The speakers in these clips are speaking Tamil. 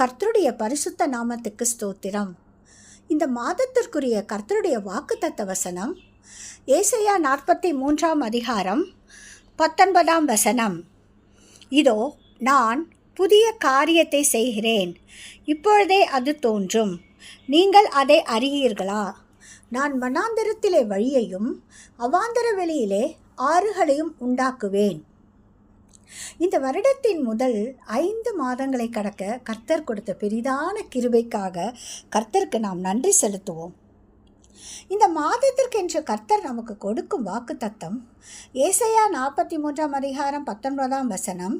கர்த்தருடைய பரிசுத்த நாமத்துக்கு ஸ்தோத்திரம். இந்த மாதத்திற்குரிய கர்த்தருடைய வாக்குத்தத்த வசனம் ஏசையா நாற்பத்தி மூன்றாம் அதிகாரம் பத்தொன்பதாம் வசனம். இதோ நான் புதிய காரியத்தை செய்கிறேன். இப்பொழுதே அது தோன்றும். நீங்கள் அதை அறியீர்களா? நான் மனாந்திரத்திலே வழியையும் அவாந்தர வெளியிலே ஆறுகளையும் உண்டாக்குவேன். இந்த வருடத்தின் முதல் ஐந்து மாதங்களை கடக்க கர்த்தர் கொடுத்த பெரிதான கிருபைக்காக கர்த்தருக்கு நாம் நன்றி செலுத்துவோம். இந்த மாதத்திற்கென்று கர்த்தர் நமக்கு கொடுக்கும் வாக்கு தத்தம் ஏசையா நாற்பத்தி மூன்றாம் அதிகாரம் பத்தொன்பதாம் வசனம்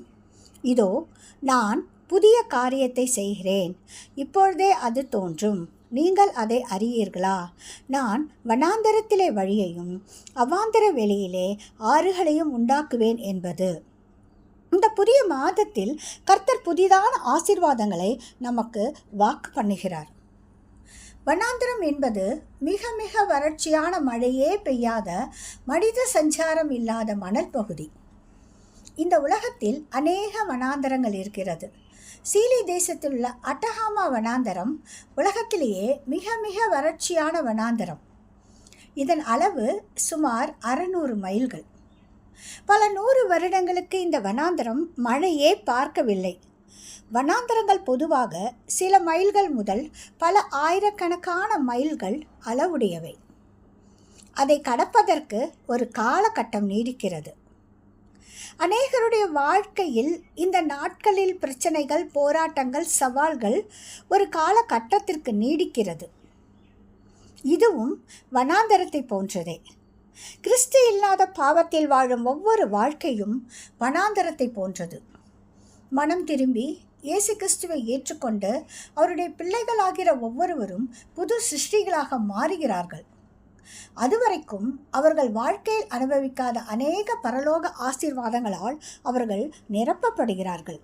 இதோ நான் புதிய காரியத்தை செய்கிறேன் இப்பொழுதே அது தோன்றும் நீங்கள் அதை அறியீர்களா? நான் வனாந்தரத்திலே வழியையும் அவாந்தர வெளியிலே ஆறுகளையும் உண்டாக்குவேன் என்பது. இந்த புதிய மாதத்தில் கர்த்தர் புதிதான ஆசீர்வாதங்களை நமக்கு வாக்கு பண்ணுகிறார். வனாந்திரம் என்பது மிக மிக வறட்சியான மழையே பெய்யாத மனித சஞ்சாரம் இல்லாத மணல் பகுதி இந்த உலகத்தில் அநேக வனாந்தரங்கள் இருக்கிறது. சீலி தேசத்தில் உள்ள அட்டஹாமா வனாந்தரம் உலகத்திலேயே மிக மிக வறட்சியான வனாந்தரம். இதன் அளவு சுமார் அறுநூறு மைல்கள். பல நூறு வருடங்களுக்கு இந்த வனாந்தரம் மழையே பார்க்கவில்லை. வனாந்தரங்கள் பொதுவாக சில மைல்கள் முதல் பல ஆயிரக்கணக்கான மைல்கள் அளவுடையவை. அதை கடப்பதற்கு ஒரு காலகட்டம் நீடிக்கிறது. அநேகருடைய வாழ்க்கையில் இந்த நாட்களில் பிரச்சனைகள் போராட்டங்கள் சவால்கள் ஒரு காலகட்டத்திற்கு நீடிக்கிறது. இதுவும் வனாந்தரத்தை போன்றதே. கிறிஸ்து இல்லாத பாவத்தில் வாழும் ஒவ்வொரு வாழ்க்கையும் வனாந்தரத்தை போன்றது. மனம் திரும்பி இயேசு கிறிஸ்துவை ஏற்றுக்கொண்டு அவருடைய பிள்ளைகளாகிற ஒவ்வொருவரும் புது சிருஷ்டிகளாக மாறுகிறார்கள். அதுவரைக்கும் அவர்கள் வாழ்க்கையில் அனுபவிக்காத அநேக பரலோக ஆசீர்வாதங்களால் அவர்கள் நிரப்பப்படுகிறார்கள்.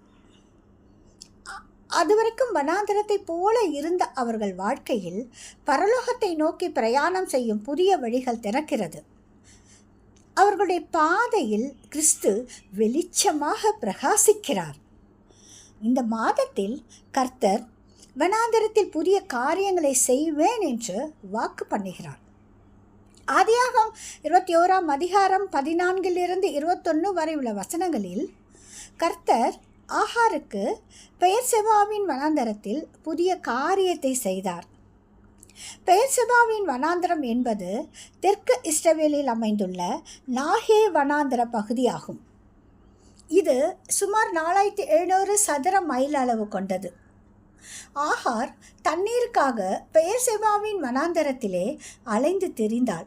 அதுவரைக்கும் வனாந்திரத்தை போல இருந்த அவர்கள் வாழ்க்கையில் பரலோகத்தை நோக்கி பிரயாணம் செய்யும் புதிய வழிகள் திறக்கிறது. அவர்களுடைய பாதையில் கிறிஸ்து வெளிச்சமாக பிரகாசிக்கிறார். இந்த மாதத்தில் கர்த்தர் வனாந்தரத்தில் புதிய காரியங்களை செய்வேன் என்று வாக்கு பண்ணுகிறார். ஆதியாகம் இருபத்தி ஓராம் அதிகாரம் பதினான்கிலிருந்து இருபத்தொன்று வரை உள்ள வசனங்களில் கர்த்தர் ஆஹாருக்கு பெயர் செவாவின் வனாந்தரத்தில் புதிய காரியத்தை செய்தார். பெயர் வனாந்திரம் வனாந்தரம் என்பது தெற்கு இஸ்ரவேலில் அமைந்துள்ள நாகே வனாந்திர பகுதியாகும். இது சுமார் நாலாயிரத்தி எழுநூறு சதுர மைல் அளவு கொண்டது. ஆஹார் தண்ணீருக்காக பெயர்செபாவின் வனாந்தரத்திலே அலைந்து திரிந்தாள்.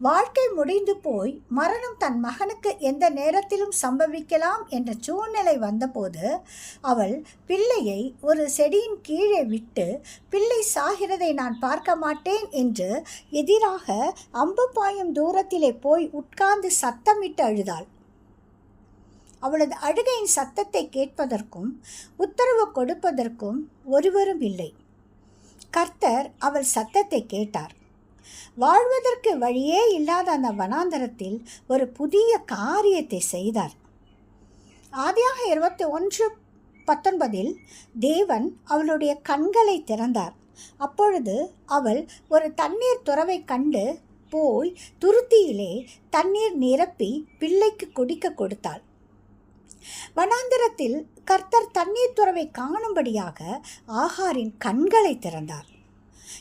வாழ்க்கை முடிந்து போய் மரணம் தன் மகனுக்கு எந்த நேரத்திலும் சம்பவிக்கலாம் என்ற சூழ்நிலை வந்தபோது அவள் பிள்ளையை ஒரு செடியின் கீழே விட்டு பிள்ளை சாகிறதை நான் பார்க்க மாட்டேன் என்று எதிராக அம்பு பாயும் தூரத்திலே போய் உட்கார்ந்து சத்தமிட்டு அழுதாள். அவளது அழுகையின் சத்தத்தை கேட்பதற்கும் உத்தரவு கொடுப்பதற்கும் ஒருவரும் இல்லை. கர்த்தர் அவள் சத்தத்தை கேட்டார். வாழ்வதற்கு வழியே இல்லாத அந்த வனாந்தரத்தில் ஒரு புதிய காரியத்தை செய்தார். ஆதியாக இருபத்தி ஒன்று பத்தொன்பதில் தேவன் அவளுடைய கண்களை திறந்தார். அப்பொழுது அவள் ஒரு தண்ணீர் துறவை கண்டு போய் துருத்தியிலே தண்ணீர் நிரப்பி பிள்ளைக்கு குடிக்க கொடுத்தாள். வனாந்திரத்தில் கர்த்தர் தண்ணீர் துறவை காணும்படியாக ஆகாரின் கண்களை திறந்தார்.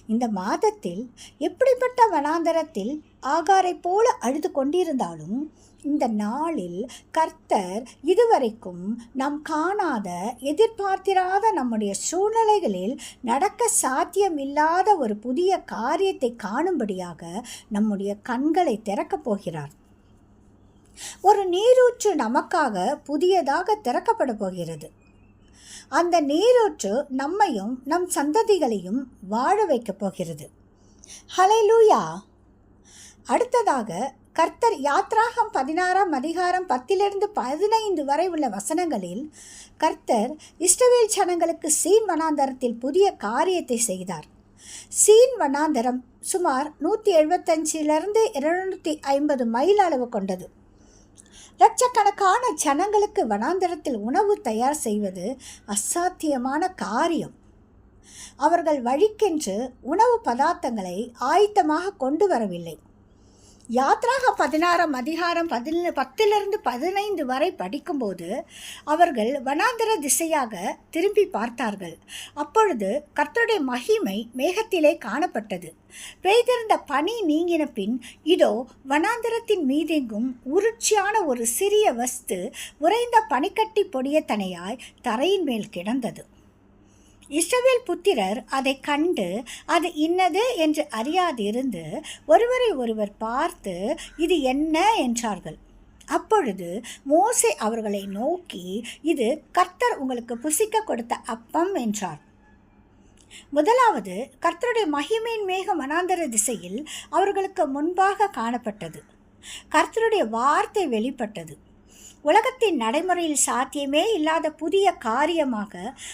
இந்த மாதத்தில் எப்படிப்பட்ட வனாந்தரத்தில் ஆகாரை போல அழுது கொண்டிருந்தாலும் இந்த நாளில் கர்த்தர் இதுவரைக்கும் நாம் காணாத எதிர்பார்த்திராத நம்முடைய சூழ்நிலைகளில் நடக்க சாத்தியமில்லாத ஒரு புதிய காரியத்தை காணும்படியாக நம்முடைய கண்களை திறக்கப் போகிறார். ஒரு நீரூற்று நமக்காக புதியதாக திறக்கப்பட போகிறது. அந்த நீரூற்று நம்மையும் நம் சந்ததிகளையும் வாழ வைக்கப் போகிறது. ஹலைலூயா அடுத்ததாக கர்த்தர் யாத்ராகம் பதினாறாம் அதிகாரம் பத்திலிருந்து பதினைந்து வரை உள்ள வசனங்களில் கர்த்தர் இஸ்ரவேல் ஜனங்களுக்கு சீன் வனாந்தரத்தில் புதிய காரியத்தை செய்தார். சீன் வனாந்தரம் சுமார் நூற்றி எழுபத்தஞ்சிலிருந்து இருநூற்றி ஐம்பது மைல் அளவு கொண்டது. லட்சக்கணக்கான ஜனங்களுக்கு வனாந்தரத்தில் உணவு தயார் செய்வது அசாத்தியமான காரியம். அவர்கள் வழிக்கென்று உணவு பதார்த்தங்களை ஆயத்தமாக கொண்டு வரவில்லை. யாத்ராக பதினாறாம் அதிகாரம் பதின பத்திலிருந்து பதினைந்து வரை படிக்கும்போது அவர்கள் வனாந்தர திசையாக திரும்பி பார்த்தார்கள். அப்பொழுது கர்த்தருடைய மகிமை மேகத்திலே காணப்பட்டது. பெய்திருந்த பனி நீங்கின பின் இதோ வனாந்தரத்தின் மீதெங்கும் உருட்சியான ஒரு சிறிய வஸ்து உறைந்த பனிக்கட்டி பொடியத்தனையாய் தரையின் மேல் கிடந்தது. இஸ்ரவேல் புத்திரர் அதை கண்டு அது இன்னது என்று அறியாதிருந்து ஒருவரை ஒருவர் பார்த்து இது என்ன என்றார்கள். அப்பொழுது மோசே அவர்களை நோக்கி இது கர்த்தர் உங்களுக்கு புசிக்க கொடுத்த அப்பம் என்றார். முதலாவது கர்த்தருடைய மகிமையின் மேக மனாந்தர திசையில் அவர்களுக்கு முன்பாக காணப்பட்டது. கர்த்தருடைய வார்த்தை வெளிப்பட்டது. உலகத்தின் நடைமுறையில் சாத்தியமே இல்லாத புதிய காரியமாக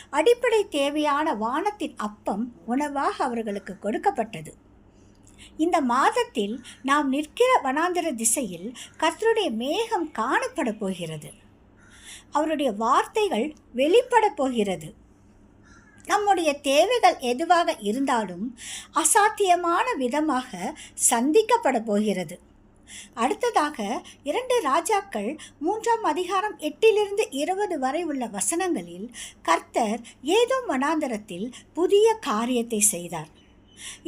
அடிப்படை தேவையான வானத்தின் அப்பம் உணவாக அவர்களுக்கு கொடுக்கப்பட்டது. இந்த மாதத்தில் நாம் நிற்கிற வனாந்திர திசையில் கர்த்தருடைய மேகம் காணப்பட போகிறது. அவருடைய வார்த்தைகள் வெளிப்பட போகிறது. நம்முடைய தேவைகள் எதுவாக இருந்தாலும் அசாத்தியமான விதமாக சந்திக்கப்பட போகிறது. அடுத்ததாக இரண்டு ராஜாக்கள் மூன்றாம் அதிகாரம் எட்டிலிருந்து இருபது வரை உள்ள வசனங்களில் கர்த்தர் ஏதோ வனாந்தரத்தில் புதிய காரியத்தை செய்தார்.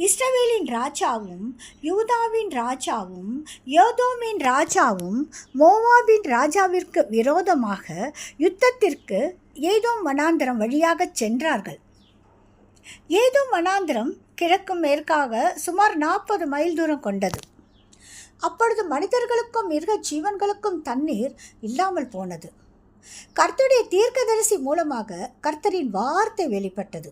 இஸ்ரவேலின் ராஜாவும் யூதாவின் ராஜாவும் யோதோமின் ராஜாவும் மோவாவின் ராஜாவிற்கு விரோதமாக யுத்தத்திற்கு ஏதோ வனாந்தரம் வழியாக சென்றார்கள். ஏதோ மனாந்திரம் கிழக்கு மேற்காக சுமார் நாற்பது மைல் தூரம் கொண்டது. அப்பொழுது மனிதர்களுக்கும் மிருக ஜீவன்களுக்கும் தண்ணீர் இல்லாமல் போனது. கர்த்தருடைய தீர்க்கதரிசி மூலமாக கர்த்தரின் வார்த்தை வெளிப்பட்டது.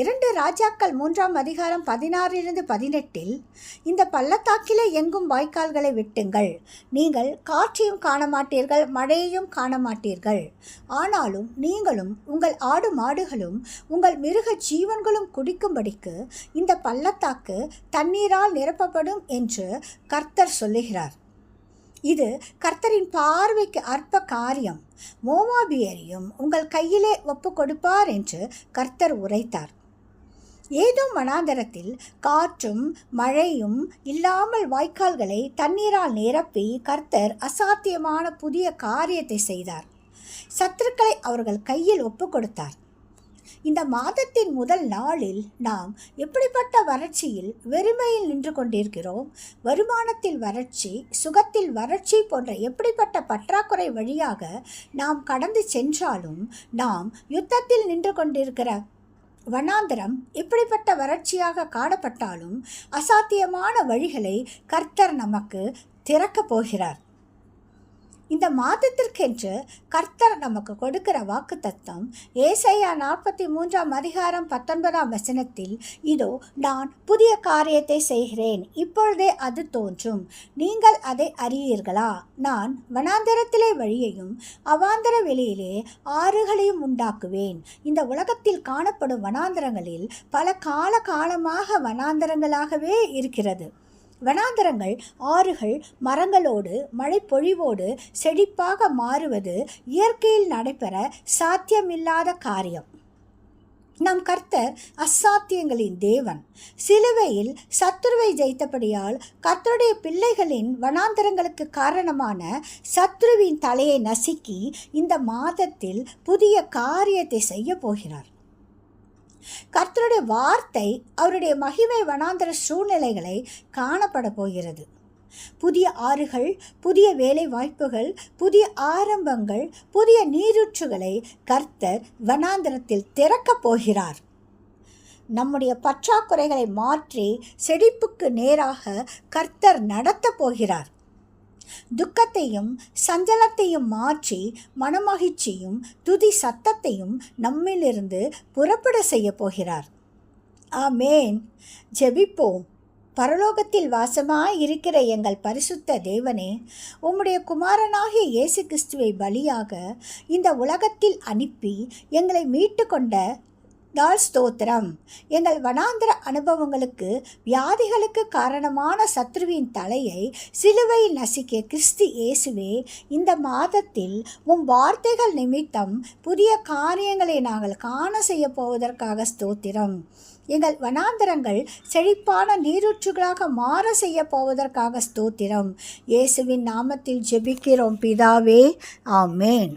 இரண்டு ராஜாக்கள் மூன்றாம் அதிகாரம் பதினாறிலிருந்து பதினெட்டில் இந்த பள்ளத்தாக்கிலே எங்கும் வாய்க்கால்களை வெட்டுங்கள். நீங்கள் காற்றையும் காண மாட்டீர்கள் மழையையும் காண மாட்டீர்கள் ஆனாலும் நீங்களும் உங்கள் ஆடு மாடுகளும் உங்கள் மிருக ஜீவன்களும் குடிக்கும்படிக்கு இந்த பள்ளத்தாக்கு தண்ணீரால் நிரப்பப்படும் என்று கர்த்தர் சொல்லுகிறார். இது கர்த்தரின் பார்வைக்கு அற்ப காரியம். மோவாபியரையும் உங்கள் கையிலே ஒப்பு கொடுப்பார் என்று கர்த்தர் உரைத்தார். ஏதோ மனாந்தரத்தில் காற்றும் மழையும் இல்லாமல் வாய்க்கால்களை தண்ணீரால் நிரப்பி கர்த்தர் அசாத்தியமான புதிய காரியத்தை செய்தார். சத்துருக்களை அவர்கள் கையில் ஒப்பு கொடுத்தார். இந்த மாதத்தின் முதல் நாளில் நாம் எப்படிப்பட்ட வறட்சியில் வெறுமையில் நின்று கொண்டிருக்கிறோம்? வருமானத்தில் வறட்சி சுகத்தில் வறட்சி போன்ற எப்படிப்பட்ட பற்றாக்குறை வழியாக நாம் கடந்து சென்றாலும் நாம் யுத்தத்தில் நின்று கொண்டிருக்கிற வனாந்தரம் இப்படிப்பட்ட வறட்சியாக காணப்பட்டாலும் அசாத்தியமான வழிகளை கர்த்தர் நமக்கு திறக்கப் போகிறார். இந்த மாதத்திற்கென்று கர்த்தர் நமக்கு கொடுக்கிற வாக்கு தத்தம் ஏசையா நாற்பத்தி மூன்றாம் அதிகாரம் பத்தொன்பதாம் வசனத்தில் இதோ நான் புதிய காரியத்தை செய்கிறேன். இப்பொழுதே அது தோன்றும். நீங்கள் அதை அறியீர்களா? நான் வனாந்தரத்திலே வழியையும் அவாந்தர வெளியிலே ஆறுகளையும் உண்டாக்குவேன். இந்த உலகத்தில் காணப்படும் வனாந்தரங்களில் பல கால காலமாக வனாந்தரங்களாகவே இருக்கிறது. வனாந்தரங்கள் ஆறுகள் மரங்களோடு மழைப்பொழிவோடு செழிப்பாக மாறுவது இயற்கையில் நடைபெற சாத்தியமில்லாத காரியம். நம் கர்த்தர் அசாத்தியங்களின் தேவன். சிலுவையில் சத்துருவை ஜெயித்தபடியால் கர்த்தருடைய பிள்ளைகளின் வனாந்தரங்களுக்கு காரணமான சத்ருவின் தலையை நசுக்கி இந்த மாதத்தில் புதிய காரியத்தை செய்ய போகிறார். கர்த்தருடைய வார்த்தை அவருடைய மகிமை வனாந்தர சூழ்நிலைகளை காணப்பட போகிறது. புதிய ஆறுகள் புதிய வேலை வாய்ப்புகள் புதிய ஆரம்பங்கள் புதிய நீரூற்றுகளை கர்த்தர் வனாந்தரத்தில் திறக்கப் போகிறார். நம்முடைய பற்றாக்குறைகளை மாற்றி செழிப்புக்கு நேராக கர்த்தர் நடத்தப் போகிறார். துக்கத்தையும் சஞ்சலத்தையும் மாற்றி மனமகிழ்ச்சியும் துதி சத்தத்தையும் நம்மிலிருந்து புறப்பட செய்ய போகிறார். ஆமேன். ஜெபிப்போம். பரலோகத்தில் வாசமாக இருக்கிற எங்கள் பரிசுத்த தேவனே உம்முடைய குமாரனாகிய இயேசு கிறிஸ்துவை பலியாக இந்த உலகத்தில் அனுப்பி எங்களை மீட்டு கொண்ட தால் ஸ்தோத்திரம். எங்கள் வனாந்திர அனுபவங்களுக்கு வியாதிகளுக்கு காரணமான சத்ருவின் தலையை சிலுவையில் நசிக்க கிறிஸ்து இயேசுவே இந்த மாதத்தில் உம் வார்த்தைகள் நிமித்தம் புதிய காரியங்களை நாங்கள் காண செய்ய போவதற்காக ஸ்தோத்திரம். எங்கள் வனாந்தரங்கள் செழிப்பான நீரூற்றுகளாக மாற செய்ய போவதற்காக ஸ்தோத்திரம். இயேசுவின் நாமத்தில் ஜெபிக்கிறோம் பிதாவே. ஆமேன்.